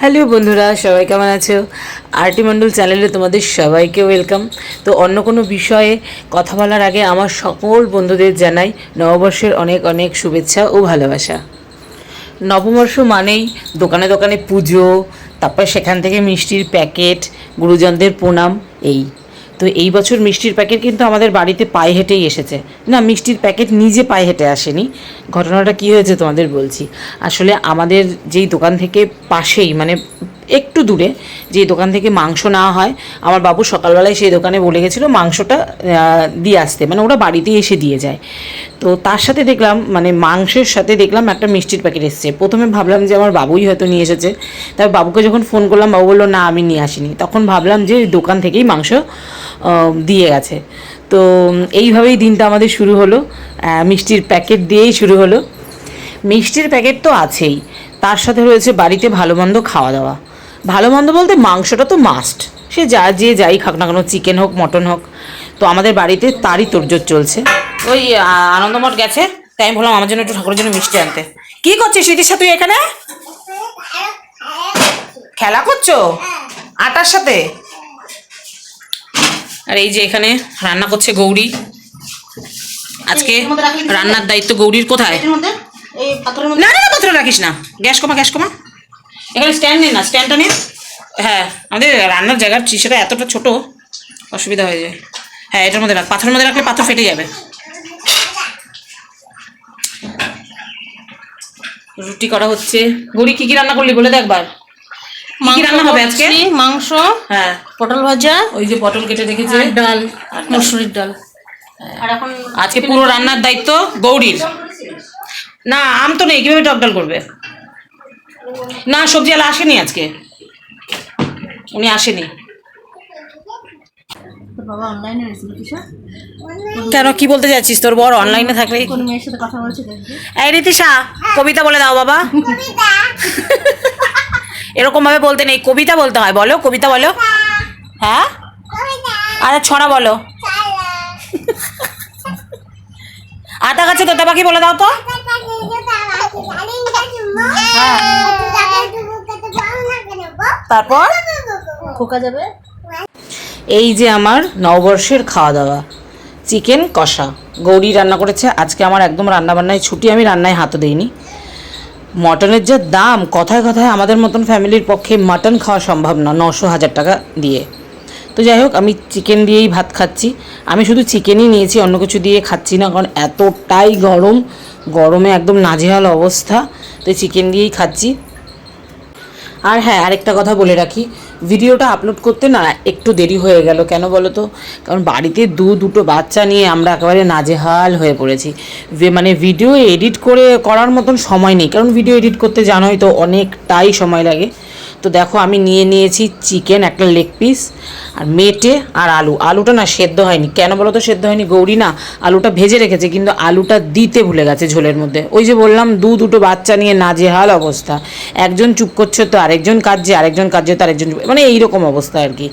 Hello বন্ধুরা, সবাই কেমন আছো? আরটি মণ্ডল চ্যানেলে তোমাদের সবাইকে ওয়েলকাম। তো অন্য কোনো বিষয়ে কথা বলার আগে আমার সকল বন্ধুদের জানাই নববর্ষের অনেক অনেক শুভেচ্ছা ও ভালোবাসা। নববর্ষ মানেই দোকানে দোকানে পুজো, তারপর সেখান থেকে মিষ্টির প্যাকেট, গুরুজনদের প্রণাম, এই। তো এই বছর মিষ্টির প্যাকেট কিন্তু আমাদের বাড়িতে পায়ে হেঁটেই এসেছে। না, মিষ্টির প্যাকেট নিজে পায়ে হেঁটে আসেনি। ঘটনাটা কী হয়েছে তোমাদের বলছি। আসলে আমাদের যেই দোকান থেকে পাশেই মানে একটু দূরে যে দোকান থেকে মাংস নেওয়া হয়, আমার বাবু সকালবেলায় সেই দোকানে বলে গেছিল মাংসটা দিয়ে আসতে। মানে ওরা বাড়িতেই এসে দিয়ে যায়। তো তার সাথে দেখলাম মানে মাংসের সাথে দেখলাম একটা মিষ্টির প্যাকেট এসছে। প্রথমে ভাবলাম যে আমার বাবুই হয়তো নিয়ে এসেছে। তারপর বাবুকে যখন ফোন করলাম, বাবু বলল, না, আমি নিয়ে আসিনি। তখন ভাবলাম যে দোকান থেকেই মাংস দিয়ে গেছে। তো এইভাবেই দিনটা আমাদের শুরু হলো। মিষ্টির প্যাকেট দিয়েই শুরু হলো। মিষ্টির প্যাকেট তো আছেই। তার সাথে রয়েছে বাড়িতে ভালো মন্দ খাওয়া দাওয়া ভালো মন্দ বলতে মাংসটা তো মাস্ট সে যা, যে যাই খাক না কেন চিকেন হোক মটন হোক। তো আমাদের বাড়িতে তারই তোড়জোড় চলছে। ওই আনন্দমঠ গেছে। তাই আমি বললাম আমার জন্য একটু ঠাকুরের জন্য মিষ্টি আনতে। কি করছিস স্মৃতির তুই এখানে? খেলা করছ? আটার সাথে? আর এই যে এখানে রান্না করছে গৌরী। আজকে রান্নার দায়িত্ব গৌরীর কোথায়? না না না পাত্র রাখিস না। গ্যাস কমা গ্যাস কমা। এখানে স্ট্যান্ড নেই না স্ট্যান্ডটা নিয়ে হ্যাঁ আমাদের রান্নার জায়গার সেটা এতটা ছোট অসুবিধা হয়ে যায়। হ্যাঁ এটার মধ্যে রাখ পাথরের মধ্যে রাখলে পাথর ফেটে যাবে। রুটি করা হচ্ছে। গড়ি কি কি রান্না করলি? বলে দে একবার। কি রান্না হবে আজকে? মাংস হ্যাঁ। পটল ভাজা ওই যে পটল কেটে রেখেছে। ডাল মসুরির ডাল। আর এখন আজকে পুরো রান্নার দায়িত্ব গৌরীর। না আম তো নেই কীভাবে টক ডাল করবে? না সবজি আলা আসেনি আজকে। উনি আসেনি। বাবা অনলাইনে কেন কি বলতে যাচ্ছিস তোর বর অনলাইনে থাকলে কোন মেয়ের সাথে কথা বলছে দেখবি এই রীতিশা কবিতা বলে দাও বাবা। এরকম ভাবে বলতে নেই। কবিতা বলতে হয়, বলো, কবিতা বলো। হ্যাঁ? আরে ছড়া বলো। আতা গাছে তোতা পাখি বলে দাও তো। হ্যাঁ। তারপর? খোকা যাবে? এই যে আমার নববর্ষের খাওয়া দাওয়া চিকেন কষা। গৌরী রান্না করেছে। আজকে আমার একদম রান্না বান্নায় ছুটি, আমি রান্নায় হাতও দিইনি। মটনের যা দাম, কথায় কথায় আমাদের মতন ফ্যামিলির পক্ষে মাটন খাওয়া সম্ভব না, নশো হাজার টাকা দিয়ে। তো যাই হোক, আমি চিকেন দিয়েই ভাত খাচ্ছি। আমি শুধু চিকেনই নিয়েছি, অন্য কিছু দিয়ে খাচ্ছি না, কারণ এতটাই গরম। গরমে একদম নাজেহাল অবস্থা। তো চিকেন দিয়েই খাচ্ছি। আর হ্যাঁ আরেকটা কথা বলে রাখি। ভিডিওটা আপলোড করতে না একটু দেরি হয়ে গেল। কেন বলো তো কারণ বাড়িতে দু দুটো বাচ্চা নিয়ে আমরা একেবারে নাজেহাল হয়ে পড়েছি। মানে ভিডিও এডিট করে করার মতন সময় নেই। কারণ ভিডিও এডিট করতে জানোই তো অনেকটাই সময় লাগে। তো দেখো আমি নিয়ে নিয়েছি চিকেন, একটা লেগ পিস আর মেটে আর আলু। আলুটা না সেদ্ধ হয়নি। কেন বলো তো সেদ্ধ হয়নি? গৌরী না আলুটা ভেজে রেখেছে, কিন্তু আলুটা দিতে ভুলে গেছে ঝোলের মধ্যে। ওই যে বললাম, দু দুটো বাচ্চা নিয়ে নাজেহাল অবস্থা। একজন চুপ করছে তো আরেকজন কাঁদছে আরেকজন কাঁদছে তো আরেকজন মানে এইরকম অবস্থা আর কি।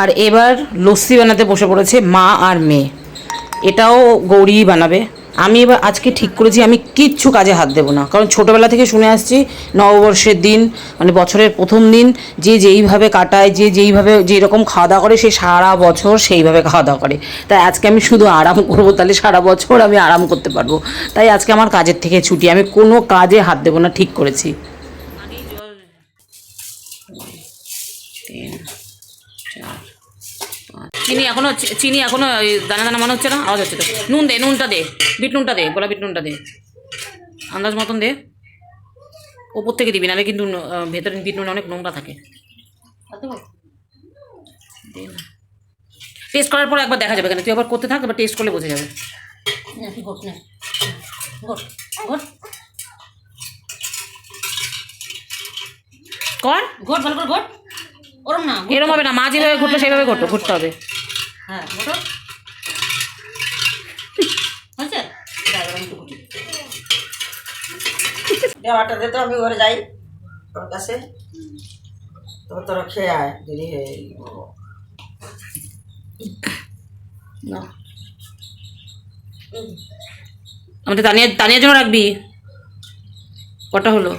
আর এবার লস্যি বানাতে বসে পড়েছে মা আর মেয়ে। এটাও গৌরী বানাবে। আমি এবার আজকে ঠিক করেছি, আমি কিচ্ছু কাজে হাত দেবো না। কারণ ছোটোবেলা থেকে শুনে আসছি, নববর্ষের দিন মানে বছরের প্রথম দিন, যে যেইভাবে কাটায়, যে যেইভাবে যেই রকম খাওয়া দাওয়া করে, সে সারা বছর সেইভাবে খাওয়া দাওয়া করে। তাই আজকে আমি শুধু আরাম করব, তাহলে সারা বছর আমি আরাম করতে পারব। তাই আজকে আমার কাজের থেকে ছুটি, আমি কোনো কাজে হাত দেবো না, ঠিক করেছি। চিনি এখনও চিনি এখনও দানা দানা মনে হচ্ছে না? আওয়াজ হচ্ছে তো। নুন দে নুনটা দে। বিট নুনটা দে গোলা বিট নুনটা দে। আন্দাজ মতন দে। ওপর থেকে দিবি নাহলে কিন্তু ভেতরে বিট নুন অনেক নোংরা থাকে। টেস্ট করার পর একবার দেখা যাবে কেন তুই আবার করতে থাক এবার টেস্ট করলে বোঝা যাবে। কর? ঘট ভালো করে ঘট ওরম না এরম হবে না। মা যেভাবে ঘুরলো সেভাবে ঘটতো ঘুরতে হবে। হ্যাঁ হয়েছে? আমি দেওয়াটা দে আমি ঘরে যাই তোর কাছে। তোরা খেয়ে আয় দেরি হয়ে না। আমাদের তানিয়া তানিয়ার জন্য রাখবি? কটা হলো?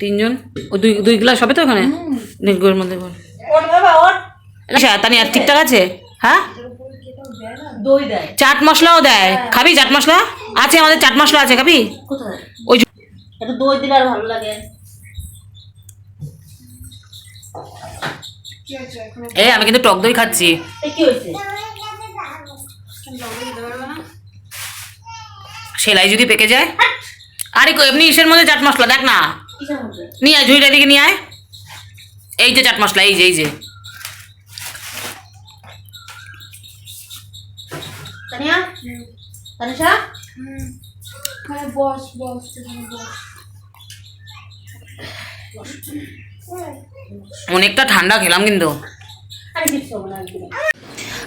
তিনজন? ও দুই দুই গ্লাস হবে তো ওখানে? মধ্যে আচ্ছা তানিয়া ঠিকঠাক আছে? হ্যাঁ? চাট মশলাও দেয়। খাবি চাট মশলা? আছে আমাদের চাট মশলা আছে খাবি? ওই দই দিলে আর ভালো লাগে। এ আমি কিন্তু টক দই খাচ্ছি। সেলাই যদি পেকে যায়। আরে এমনি ইসের মধ্যে চাট মশলা দেখ না। নিয়ে আয় ঝুড়িটা দিকে নিয়ে আয়। এই যে চাট মশলা এই যে এই যে। তানিয়া তানিশা অনেকটা ঠান্ডা খেলাম কিন্তু।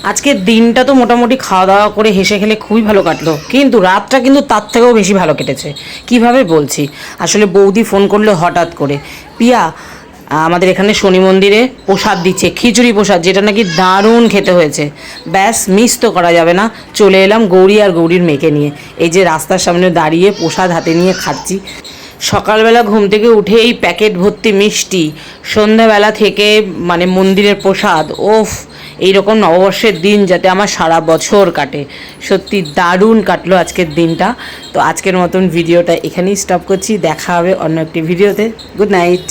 আজকের দিনটা তো মোটামুটি খাওয়া দাওয়া করে হেসে খেলে খুবই ভালো কাটলো। কিন্তু রাতটা কিন্তু তার থেকেও বেশি ভালো কেটেছে। কীভাবে বলছি? আসলে বৌদি ফোন করল হঠাৎ করে। পিয়া আমাদের এখানে শনি মন্দিরে প্রসাদ দিচ্ছে, খিচুড়ি প্রসাদ, যেটা নাকি দারুণ খেতে হয়েছে। ব্যাস মিস তো করা যাবে না। চলে এলাম গৌরী আর গৌরীর মেয়েকে নিয়ে। এই যে রাস্তার সামনে দাঁড়িয়ে প্রসাদ হাতে নিয়ে খাচ্ছি। সকালবেলা ঘুম থেকে উঠে এই প্যাকেট ভর্তি মিষ্টি, সন্ধ্যাবেলা থেকে মানে মন্দিরের প্রসাদ, ওফ, এইরকম নববর্ষের দিন যাতে আমার সারা বছর কাটে। সত্যি দারুণ কাটলো আজকের দিনটা। তো আজকের মতন ভিডিওটা এখানেই স্টপ করছি। দেখা হবে অন্য একটি ভিডিওতে। Good night